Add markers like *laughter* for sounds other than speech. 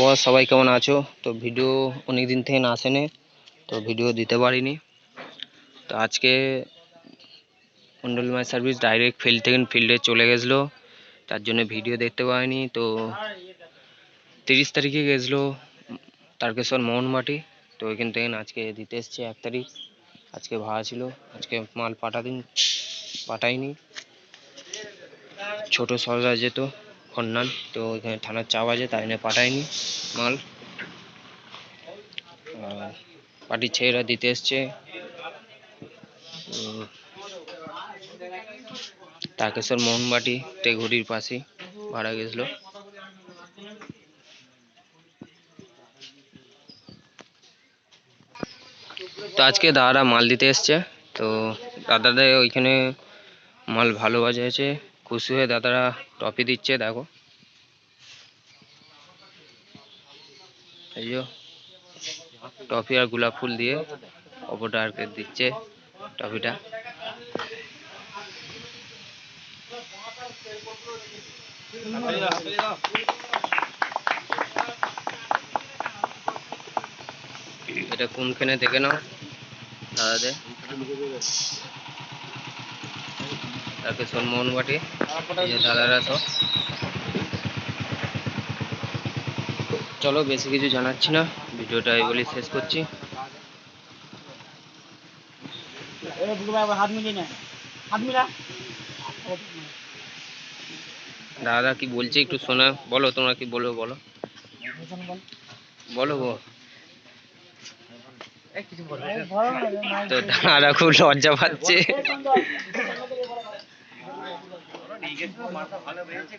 বস, সবাই কেমন আছো? তো ভিডিও অনেক দিন থেকে না আসেনি, তো ভিডিও দিতে পারিনি। তো আজকে Mondal my service direct field থেকে ফিল্ডে চলে গেছিল, তার জন্য ভিডিও দেখতে পাইনি তো তিরিশ তারিখে গেছিল তারকেশ্বর মোহনমাটি, তো ওইখান থেকে আজকে দিতে এসছে এক তারিখ। আজকে ভাড়া ছিল, আজকে মাল পাঠাদিন পাঠাইনি। ছোট সররা যেত। খন্নান। তো ওইখানে থানার চাপ আছে তাই জন্য পাঠায়নি মাল। পার্টির ছেলেরা দিতে এসছে। উম, তারকেশ্বর মোহনবাটি তেঘুরির পাশে ভাড়া গেছিল। তো আজকে দাদারা মাল দিতে এসছে। তো দাদাদের ওইখানে মাল ভালো বাজেছে খুশি হয়ে দাদারা ট্রফি দিচ্ছে, দেখো। এই ট্রফি আর গোলাপ ফুল দিয়ে অপরটা আর দিচ্ছে ট্রফিটা এটা কোনখানে দেখে নাও দাদাদের। তাকে সন্মোহন বাটি এই যে দাদারা সব। চলো বেশি কিছু জানাচ্ছি না ভিডিওটা এই বলেই শেষ করছি। দাদা কি বলছে একটু শোনা বলো তোমরা কি বলবে বলো। বলো গো তো দাদা খুব লজ্জা পাচ্ছে। *laughs* নিজের ভালো হয়েছে